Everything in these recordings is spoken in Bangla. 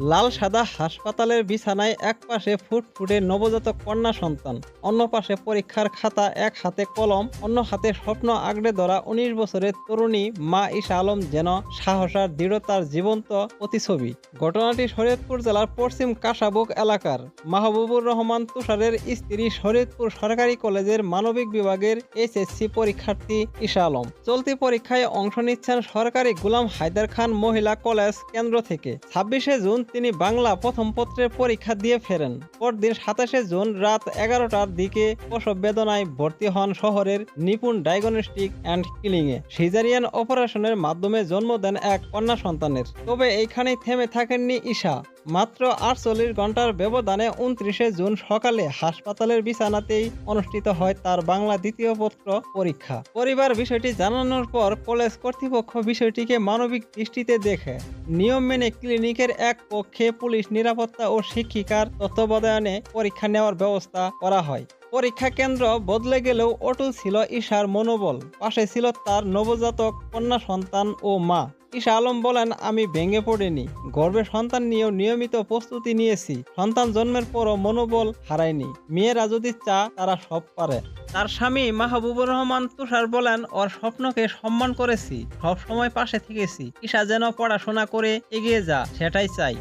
লাল সাদা হাসপাতালের বিছানায় এক পাশে ফুটফুটে নবজাতক কন্যা সন্তান, অন্য পাশে পরীক্ষার খাতা, এক হাতে কলম, অন্য হাতে স্বপ্ন আগড়ে ধরা উনিশ বছরের তরুণী মা ঈশা আলম যেন সাহস আর দৃঢ়তার জীবন্ত প্রতিছবি ঘটনাটি শরীয়তপুর জেলার পশ্চিম কাশাবুক এলাকার মাহবুবুর রহমান তুষারের স্ত্রী শরীয়তপুর সরকারি কলেজের মানবিক বিভাগের এইচএসসি পরীক্ষার্থী ঈশা আলম। চলতি পরীক্ষায় অংশ নিচ্ছেন সরকারি গুলাম হায়দার খান মহিলা কলেজ কেন্দ্র থেকে। ছাব্বিশে জুন তিনি বাংলা প্রথম পত্রের পরীক্ষা দিয়ে ফেরেন। পরদিন সাতাশে জুন রাত এগারোটার দিকে প্রসব বেদনায় ভর্তি হন শহরের নিপুণ ডায়াগনস্টিক অ্যান্ড কিলিংয়ে সিজারিয়ান অপারেশনের মাধ্যমে জন্ম দেন এক কন্যা সন্তানের। তবে এইখানেই থেমে থাকেননি ঈশা। মাত্র আটচল্লিশ ঘণ্টার ব্যবধানে উনত্রিশে জুন সকালে হাসপাতালের বিছানাতেই অনুষ্ঠিত হয় তার বাংলা দ্বিতীয় পত্র পরীক্ষা। পরিবার বিষয়টি জানানোর পর কলেজ কর্তৃপক্ষ বিষয়টিকে মানবিক দৃষ্টিতে দেখে। নিয়ম মেনে ক্লিনিকের এক পক্ষে পুলিশ নিরাপত্তা ও শিক্ষিকার তত্ত্বাবধানে পরীক্ষা নেওয়ার ব্যবস্থা করা হয়। পরীক্ষা কেন্দ্র বদলে গেলেও অটল ছিল ঈশার মনোবল। পাশে ছিল তার নবজাতক কন্যা সন্তান ও মা। ঈশা আলম বলেন, আমি ভেঙে পড়িনি। গর্বে সন্তান নিয়েও নিয়মিত প্রস্তুতি নিয়েছি। সন্তান জন্মের পরও মনোবল হারায়নি। মেয়েরা যদি চা তারা সব পারে। তার স্বামী মাহবুবুর রহমান তুষার বলেন, ওর স্বপ্নকে সম্মান করেছি। সব সময় পাশে থেকেছি। ঈশা যেন পড়াশোনা করে এগিয়ে যা, সেটাই চাই।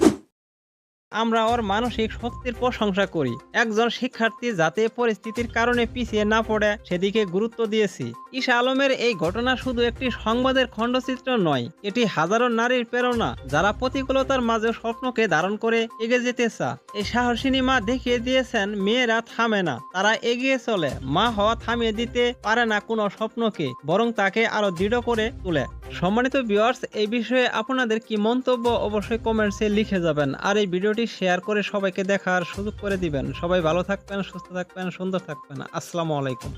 আমরা ওর মানসিক শক্তির প্রশংসা করি। একজন শিক্ষার্থী যাতে পরিস্থিতির কারণে পিছিয়ে না পড়ে, সেদিকে গুরুত্ব দিয়েছি। ঈশা আলমের এই ঘটনা শুধু একটি সংবাদের খণ্ডচিত্র নয়, এটি হাজারো নারীর প্রেরণা, যারা প্রতিকূলতার মাঝে স্বপ্নকে ধারণ করে এগিয়ে যেতে চা এই সাহসিনী মা দেখিয়ে দিয়েছেন, মেয়েরা থামে না, তারা এগিয়ে চলে। মা হওয়া থামিয়ে দিতে পারে না কোনো স্বপ্নকে, বরং তাকে আরও দৃঢ় করে তোলে। সম্মানিত ভিউয়ার্স এই বিষয়ে আপনাদের কি মন্তব্য অবশ্যই কমেন্টসে লিখে যাবেন। আর এই ভিডিওটি শেয়ার করে সবাইকে দেখার সুযোগ করে দিবেন। সবাই ভালো থাকবেন, সুস্থ থাকবেন, সুন্দর থাকবেন। আসসালামু আলাইকুম।